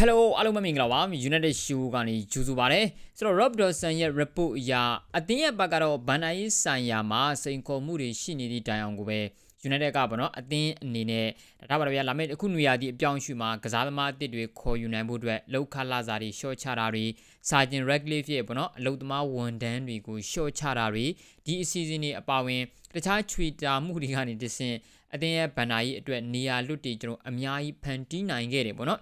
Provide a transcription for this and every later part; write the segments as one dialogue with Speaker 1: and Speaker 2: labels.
Speaker 1: Hello အားလုံးပဲမင်္ဂလာပါ United Show ကနေကြိုဆိုပါရစေဆိုတော့ Rob Dawson ရဲ့ report အရအသင်းရဲ့ဘက်ကတော့ဘန်နာရေးဆိုင်ရာမှာစိန်ခေါ်မှုတွေရှိနေသည့်တိုင်အောင်ကိုပဲ United ကပေါ့နော်အသင်းအနေနဲ့ဒါပါတော့ဗျာလာမယ့်အခုနွေရာသီအပြောင်းအရွှေ့မှာကစားသမားအသစ်တွေခေါ်ယူနိုင်ဖို့အတွက်လောက်ခလာစာတွေရှော့ချတာတွေစာကျင် Radcliffe ရဲ့ပေါ့နော်အလုတ်သမားဝန်တန်းတွေကိုရှော့ချတာတွေဒီအစီအစဉ်တွေအပါအဝင်တခြားချွေတာမှုတွေကနေတဆင့်အသင်းရဲ့ဘန်နာရေးအတွက်နေရာလွတ်တွေကျွန်တော်အများကြီးဖန်တီးနိုင်ခဲ့တယ်ပေါ့နော်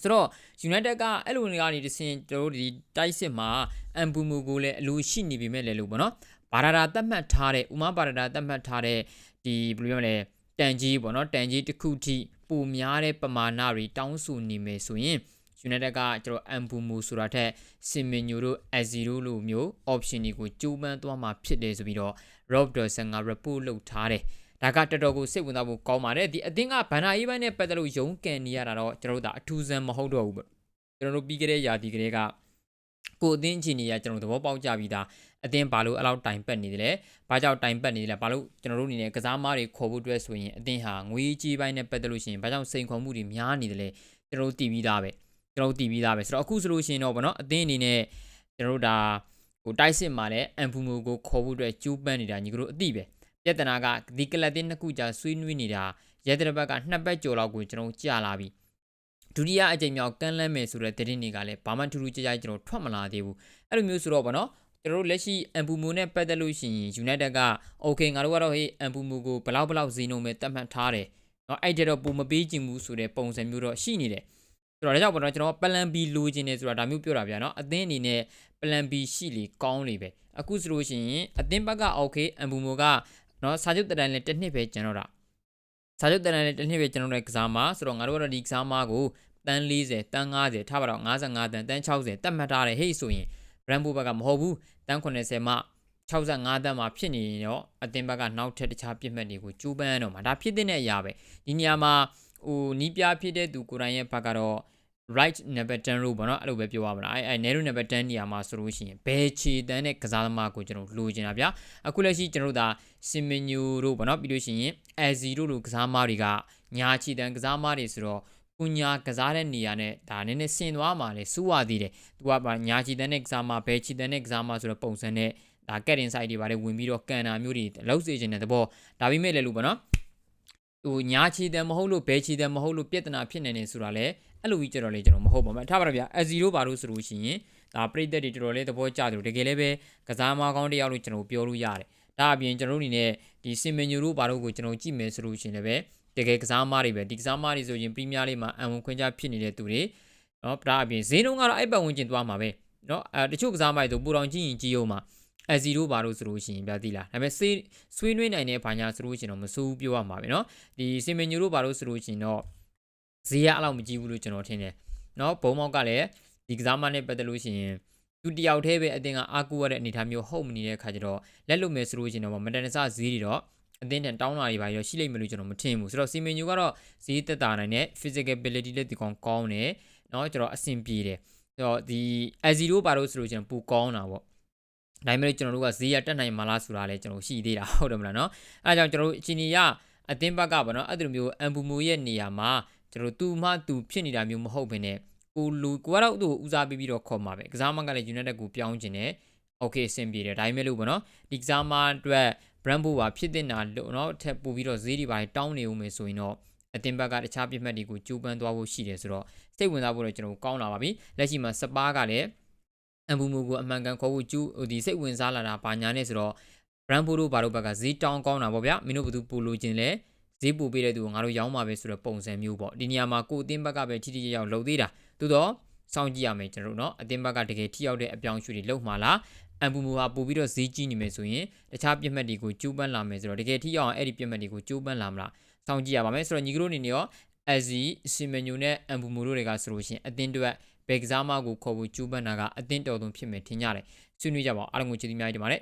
Speaker 1: ဆိုတော့ United ကအဲ့လိုနေကနေတဆင်ကျွန်တော်တို့ဒီတိုက်စစ်မှာအမ်ဘူမူကိုလည်းအလိုရှိနေပြီမဲ့လေလို့ပေါ့နော်ဘာဒါတာတတ်မှတ်ထားတဲ့ဥမာဘာဒါတာတတ်မှတ်ထားတဲ့ဒီဘယ်လိုပြောမလဲတန်ကြီးပေါ့နော်တန်ကြီးတစ်ခုထိပိုများတဲ့ပမာဏတွေတောင်းဆိုနေမယ်ဆိုရင် United ကကျွန်တော်အမ်ဘူမူဆိုတာထက်စင်မင်ညိုတို့အဇီရိုလိုမျိုး option တွေကိုကြိုးပမ်းသွားမှာဖြစ်တယ်ဆိုပြီးတော့ Rob Dawson က report လုပ်ထားတယ် ဒါကတော်တော်ကိုစိတ်ဝင်စားဖို့ကောင်းပါတယ်ဒီအသင်းကဘန်နာအေးပိုင်းနဲ့ပတ်သက်လို့ရုန်းကန်နေရတာတော့ကျွန်တော်တို့ဒါအထူးဆန်းမဟုတ်တော့ဘူးပေါ့ကျွန်တော်တို့ပြီးခဲ့တဲ့ရာသီကလေးကကိုအသင်းချီနေရကျွန်တော်သဘောပေါက်ကြပြီးသားအသင်းဘာလို့အဲ့လောက်တိုင်ပတ်နေတယ်လဲဘာကြောင့်တိုင်ပတ်နေတယ်လဲဘာလို့ကျွန်တော်တို့အနေနဲ့ကစားမားတွေခေါ်ဖို့အတွက်ဆိုရင်အသင်းဟာငွေကြီးပိုင်းနဲ့ပတ်သက်လို့ရှိရင်ဘာကြောင့်စိန်ခေါ်မှုတွေများနေတယ်လဲကျွန်တော်တို့တည်ပြီးသားပဲကျွန်တော်တို့တည်ပြီးသားပဲဆိုတော့အခုဆိုလို့ရှိရင်တော့ဗောနော်အသင်းအနေနဲ့ကျွန်တော်တို့ဒါဟိုတိုက်စစ်မှာလည်းအန်ဖူမိုကိုခေါ်ဖို့အတွက်ကြိုးပမ်းနေတာညီကတို့အသိပဲ ပြဿနာကဒီကလပ်တင်းနှစ်ခုကြာဆွေးနွေးနေတာရဲတဲ့ဘက်ကနှစ်ပတ်ကျော်လောက်ကိုကျွန်တော်ကြာလာပြီဒုတိယအကြိမ်မြောက်ကန်းလန်းမယ်ဆိုတဲ့သတင်းတွေကလည်းဘာမှထူးထူးခြားခြားကျွန်တော်ထွက်မလာသေးဘူးအဲ့လိုမျိုးဆိုတော့ဗောနော်ကျွန်တော်တို့လက်ရှိအန်ပူမူနဲ့ပတ်သက်လို့ရှိရင် United က okay ငါတို့ကတော့ဟေးအန်ပူမူကိုဘလောက်ဘလောက်ဇီနိုမဲ့တတ်မှတ်ထားတယ်เนาะအဲ့ကြတော့ပုံမပေးချင်ဘူးဆိုတဲ့ပုံစံမျိုးတော့ရှိနေတယ်ဆိုတော့ဒါကြောင့်ဗောနော်ကျွန်တော်ပလန် B လိုချင်တယ်ဆိုတာဒါမျိုးပြောတာဗျာเนาะအသင်းအနေနဲ့ပလန် B ရှိလေကောင်းလေပဲအခုဆိုလို့ရှိရင်အသင်းဘက်က okay အန်ပူမူက နော်စာချုပ်တရန်လည်းတစ်နှစ်ပဲကျန်တော့တာစာချုပ်တရန်လည်းတစ်နှစ်ပဲကျန်တော့တဲ့ကစားမဆိုတော့ငါတို့ကတော့ဒီကစားမကိုတန်း40တန်း50ထားပါတော့55တန်းတန်း60တတ်မှတ်ထားတယ်ဟေ့ဆိုရင် brand ဘက်ကမဟုတ်ဘူးတန်း80မှ65တန်းမှာဖြစ်နေတော့အတင်ဘက်ကနောက်ထပ်တခြားပြစ်မှတ်တွေကိုကျူးပန်းတော့မှာဒါဖြစ်တဲ့အရာပဲဒီနေရာမှာဟိုနီးပြဖြစ်တဲ့သူကိုယ်တိုင်ရဲ့ဘက်ကတော့ right number 10လို့ပေါ့နော်အဲ့လိုပဲပြောရမလားအဲ့အဲ့ narrow number 10နေရာမှာဆိုလို့ရှိရင်ဘယ်ခြေတန်းတဲ့ကစားသမားကိုကျွန်တော်လိုချင်တာဗျာအခုလက်ရှိကျွန်တော်တို့ဒါစင်မင်ညိုတို့ပေါ့နော်ပြီးလို့ရှိရင် LZ တို့လိုကစားသမားတွေကညာခြေတန်းကစားသမားတွေဆိုတော့ကုညာကစားတဲ့နေရာနဲ့ဒါနည်းနည်းဆင်သွားမှလည်းစူးရသေးတယ်သူကညာခြေတန်းတဲ့ကစားသမားဘယ်ခြေတန်းတဲ့ကစားသမားဆိုတော့ပုံစံနဲ့ဒါကက်တင်ဆိုင်တွေပါလေဝင်ပြီးတော့ကန်တာမျိုးတွေလောက်စေချင်တဲ့သဘောဒါပေမဲ့လည်းလို့ပေါ့နော် ဟိုညာချီတယ်မဟုတ်လို့ဘဲချီတယ်မဟုတ်လို့ပြဿနာဖြစ်နေနေဆိုတာလဲအဲ့လိုကြီးကြတော့လေကျွန်တော်မဟုတ်ပါဘူးထားပါတော့ဗျာအဇီရိုဘာလို့ဆိုလို့ရှိရင်ဒါပရိသတ်တွေတော်တော်လေးသဘောကျတယ်တကယ်လည်းပဲကစားမကောင်းတယောက်လို့ကျွန်တော်ပြောလို့ရတယ်ဒါအပြင်ကျွန်တော်တို့အနေနဲ့ဒီစင်မင်ညိုတို့ဘာလို့ကိုကျွန်တော်ကြည့်မယ်ဆိုလို့ရှိရင်လည်းပဲတကယ်ကစားမတွေပဲဒီကစားမတွေဆိုရင်ပရီးမီးယားလိမှာအံဝင်ခွင့်ကြဖြစ်နေတဲ့သူတွေနော်ဒါအပြင်ဈေးနှုန်းကတော့အဲ့ပတ်ဝန်းကျင်သွားမှာပဲနော်အဲတချို့ကစားမတွေဆိုပူတော်ကြည့်ရင်ကြည့်အောင်မှာ အဇီရိုဘာလို့ဆိုလို့ရှိရင်ပြသိလားဒါပေမဲ့ဆွေးဆွေးနွေးနိုင်တဲ့ဘာညာဆိုလို့ရှိရင်တော့မစိုးဘူးပြောရမှာပဲเนาะဒီစင်မင်ညိုတို့ဘာလို့ဆိုလို့ရှိရင်တော့ဈေးရအဲ့လောက်မကြည့်ဘူးလို့ကျွန်တော်ထင်တယ်เนาะဘုံမောက်ကလည်းဒီကစားမနဲ့ပတ်သက်လို့ရှိရင်သူတယောက်တည်းပဲအတင်းကအားကိုးရတဲ့အနေအထားမျိုးဟုတ်မနေတဲ့ခါကျတော့လက်လွတ်မယ်ဆိုလို့ရှိရင်တော့မတန်တဆဈေးတွေတော့အတင်းတန်တောင်းလာတွေပါရောရှိလိမ့်မယ်လို့ကျွန်တော်မထင်ဘူးဆိုတော့စီမင်ညိုကတော့ဈေးသက်သာနိုင်တဲ့ physical ability လည်းဒီကောင်ကောင်းတယ်เนาะကျွန်တော်အဆင်ပြေတယ်ဆိုတော့ဒီ A0 ပါလို့ဆိုလို့ကျွန်တော်ပူကောင်းတာပေါ့ ဒါပေမဲ့ကျွန်တော်တို့ကဈေးရတက်နိုင်မှာလားဆိုတာလည်းကျွန်တော်ရှိသေးတာဟုတ်တယ်မလားเนาะအဲဒါကြောင့်ကျွန်တော်တို့အချင်းကြီးရအတင်းဘက်ကပေါ့နော်အဲ့ဒီလိုမျိုးအမ်ဘူမူရဲ့နေရာမှာကျွန်တော်သူမှသူဖြစ်နေတာမျိုးမဟုတ်ဘဲနဲ့ကိုလူကိုကတော့သူ့ကိုဦးစားပေးပြီးတော့ခေါ်မှာပဲကစားမကလည်း United ကိုပြောင်းခြင်းနဲ့ okay အဆင်ပြေတယ်ဒါပေမဲ့လို့ပေါ့နော်ဒီကစားမအတွက် brand ဘောပါဖြစ်တဲ့နာလို့เนาะထပ်ပို့ပြီးတော့ဈေးတွေပါတောင်းနေဦးမယ်ဆိုရင်တော့အတင်ဘက်ကတခြားပြစ်မှတ်တွေကိုကျူးပန်းသွားဖို့ရှိတယ်ဆိုတော့စိတ်ဝင်စားဖို့တော့ကျွန်တော်ကောင်းလာပါပြီလက်ရှိမှာစပါးကလည်း အမ်ဘူမူကိုအမှန်ကန်ခေါ်ဖို့ကျူးဒီစိတ်ဝင်စားလာတာဘာညာနဲ့ဆိုတော့ brand ဘောတို့ဘာတို့ဘက်ကဈေးတောင်းကောင်းတာပေါ့ဗျာမင်းတို့ဘယ်သူပို့လို့ခြင်းလဲဈေးပို့ပေးတဲ့သူကိုငါတို့ရောင်းပါပဲဆိုတော့ပုံစံမျိုးပေါ့ဒီနေရာမှာကိုအသင်းဘက်ကပဲထိထိရောက်လှုပ်သေးတာသို့တော့စောင့်ကြည့်ရမယ်ကျွန်တော်တို့เนาะအသင်းဘက်ကတကယ်ထိရောက်တဲ့အပြောင်းအရွှေ့တွေလုပ်မှာလားအမ်ပူမူဟာပို့ပြီးတော့ဈေးကြီးနေမယ်ဆိုရင်တခြားပြစ်မှတ်တွေကိုကျိုးပန်းလာမယ်ဆိုတော့တကယ်ထိရောက်အောင်အဲ့ဒီပြစ်မှတ်တွေကိုကျိုးပန်းလာမလားစောင့်ကြည့်ရပါမယ်ဆိုတော့ညီကတို့အနေနဲ့ရောအဇီစီမန်ညိုနဲ့အမ်ပူမူတို့တွေကဆိုလို့ရှိရင်အသင်းတွေ ဘယ်ကစားမကိုခေါ်ဖို့ကျိုးပန်းတာကအသင်းတော်သွင်းဖြစ်မယ်ထင်ကြတယ်ဆွေးနွေးကြပါအောင်အားလုံးကိုကျေးဇူးများကြီးတင်ပါတယ်